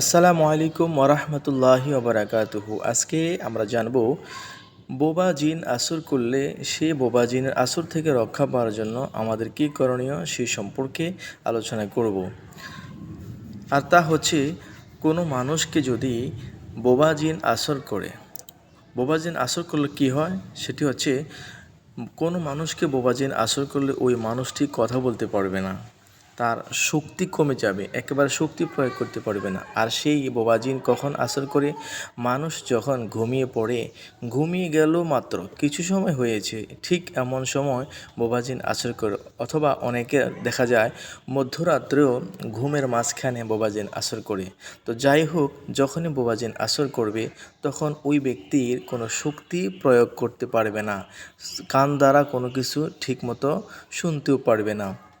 আসসালামু আলাইকুম ওরহমতুল্লাহি ওবরাকাতুহু আজকে আমরা জানব, বোবা জিন আসর করলে সে বোবা জিনের আসর থেকে রক্ষা পাওয়ার জন্য আমাদের কী করণীয় সে সম্পর্কে আলোচনা করব। আর তা হচ্ছে, কোনো মানুষকে যদি বোবা জিন আসর করে, বোবা জিন আসর করলে কী হয়? সেটি হচ্ছে, কোনো মানুষকে বোবা জিন আসর করলে ওই মানুষটি কথা বলতে পারবে না। তার শক্তি কমে যাবে, একেবারে শক্তি প্রয়োগ করতে পারবে না। আর সেই বোবাজিন কখন আসর করে? মানুষ যখন ঘুমিয়ে পড়ে, ঘুমিয়ে গেল মাত্র। কিছু সময় হয়েছে, ঠিক এমন সময় বোবাজিন আসর করে, অথবা অনেকে দেখা যায় মধ্যরাত্রেও ঘুমের মাঝখানে বোবাজিন আসর করে। তো যাই হোক, যখনই বোবাজিন আসর করবে, তখন ওই ব্যক্তির কোনো শক্তি প্রয়োগ করতে পারবে না। কান দ্বারা কোনো কিছু ঠিকমতো শুনতেও পারবে না।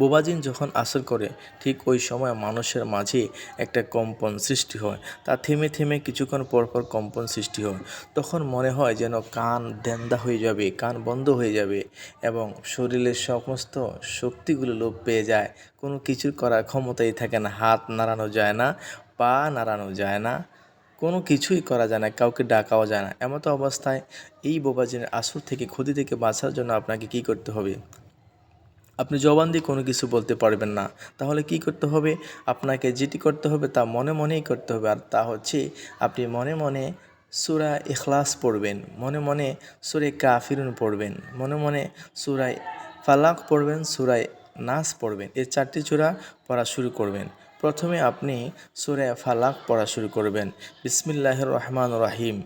বোবাজিন যখন আসর করে, ঠিক ওই সময় মানুষের মাঝে একটা কম্পন সৃষ্টি হয়। তা থেমে থেমে কিছুক্ষণ পর পর কম্পন সৃষ্টি হয়। তখন মনে হয় যেন কান দেন্দা হয়ে যাবে, কান বন্ধ হয়ে যাবে এবং শরীরের সমস্ত শক্তিগুলো লোপ পেয়ে যায়। কোনো কিছুর করার ক্ষমতাই থাকে না, হাত নাড়ানো যায় না, পা নাড়ানো যায় না, কোনো কিছুই করা যায় না, কাউকে ডাকাও যায় না। এমতো অবস্থায় এই বোবাজিনের আসর থেকে, ক্ষতি থেকে বাঁচার জন্য আপনাকে কি করতে হবে? আপনি জবান দিয়ে কোনো কিছু বলতে পারবেন না। তাহলে কি করতে হবে? আপনাকে যেটি করতে হবে তা মনে মনেই করতে হবে। আর তা হচ্ছে আপনি মনে মনে সুরা ইখলাস পড়বেন। মনে মনে সুরে কাফিরুন পড়বেন। মনে মনে সুরায় ফালাক পড়বেন সুরায় নাস পড়বেন। এই চারটি চূড়া পড়া শুরু করবেন। প্রথমে আপনি সুরে ফালাক পড়া শুরু করবেন। বিসমিল্লাহ রহমান রাহিম।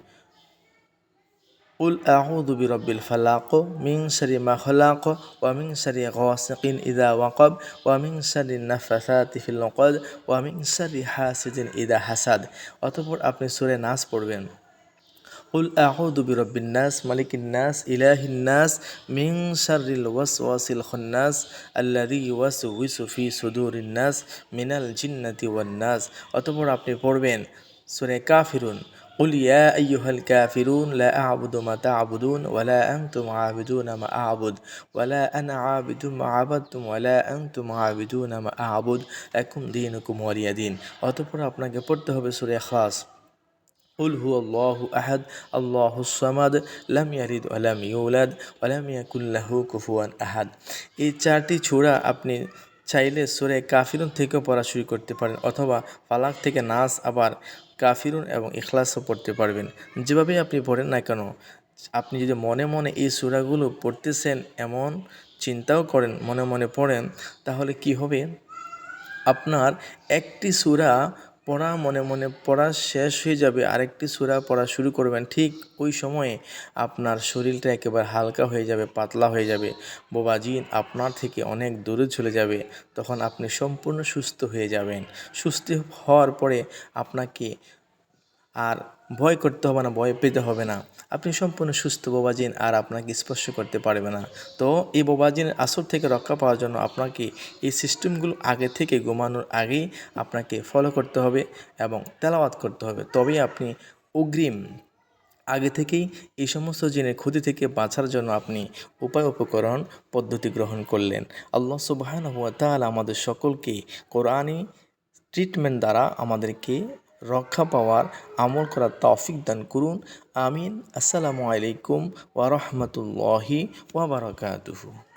قل أعوذ برب الفلاق من شر ما خلق ومن شر غاسق إذا وقب ومن شر النفثات في العقد ومن شر حاسد إذا حسد অতঃপর আপনি সূরা নাস পড়বেন قل أعوذ برب الناس ملك الناس إله الناس من شر الوسواس الخناس الذي يوسوس في صدور الناس من الجنة والناس অতঃপর আপনি পড়বেন সূরা কাফিরুন قل يا أيها الكافرون لا أعبد ما تعبدون ولا أنتم عابدون ما أعبد ولا أنا عابد ما عبدتم ولا أنتم عابدون ما أعبد لكم دينكم ولي دين অতঃপর আপনাকে পড়তে হবে সূরা ইখলাস قل هو الله أحد الله الصمد لم يلد ولم يولد ولم يكن له كفوا أحد এই চারটি ছোড়া আপনি চাইলে সুরে কাফিরুন থেকেও পড়া শুরু করতে পারেন অথবা ফালাক থেকে নাস আবার কাফিরুন এবং ইখলাসও পড়তে পারবেন। যেভাবে আপনি পড়েন না কেন, আপনি যদি মনে মনে এই সুরাগুলো পড়তেছেন এমন চিন্তাও করেন, মনে মনে পড়েন, তাহলে কি হবে? আপনার একটি সুরা পড়া, মনে মনে পড়া শেষ হয়ে যাবে। আরেকটি সুরা পড়া শুরু করবেন। ঠিক ওই সময়ে আপনার শরীরটা একেবারে হালকা হয়ে যাবে, পাতলা হয়ে যাবে। বোবাজিন আপনার থেকে অনেক দূরে চলে যাবে। তখন আপনি সম্পূর্ণ সুস্থ হয়ে যাবেন। সুস্থ হওয়ার পরে আপনাকে আর ভয় করতে হবে না, ভয় পেতে হবে না। আপনি সম্পূর্ণ সুস্থ বোবাজিন আর আপনাকে স্পর্শ করতে পারবে না। তো এই বোবাজিনের আসর থেকে রক্ষা পাওয়ার জন্য আপনাকে এই সিস্টেমগুলো আগে থেকে ঘুমানোর আগেই আপনাকে ফলো করতে হবে এবং তেলাওয়াত করতে হবে। তবেই আপনি অগ্রিম আগে থেকেই এই সমস্ত জিনের ক্ষতি থেকে বাঁচার জন্য আপনি উপায় উপকরণ পদ্ধতি গ্রহণ করলেন। আল্লাহ সুবাহ আমাদের সকলকে কোরআনই ট্রিটমেন্ট দ্বারা আমাদেরকে রক্ষা পাওয়ার আমল করার তৌফিক দান করুন। আমিন। আসসালামু আলাইকুম ওয়া বারাকাতুহু।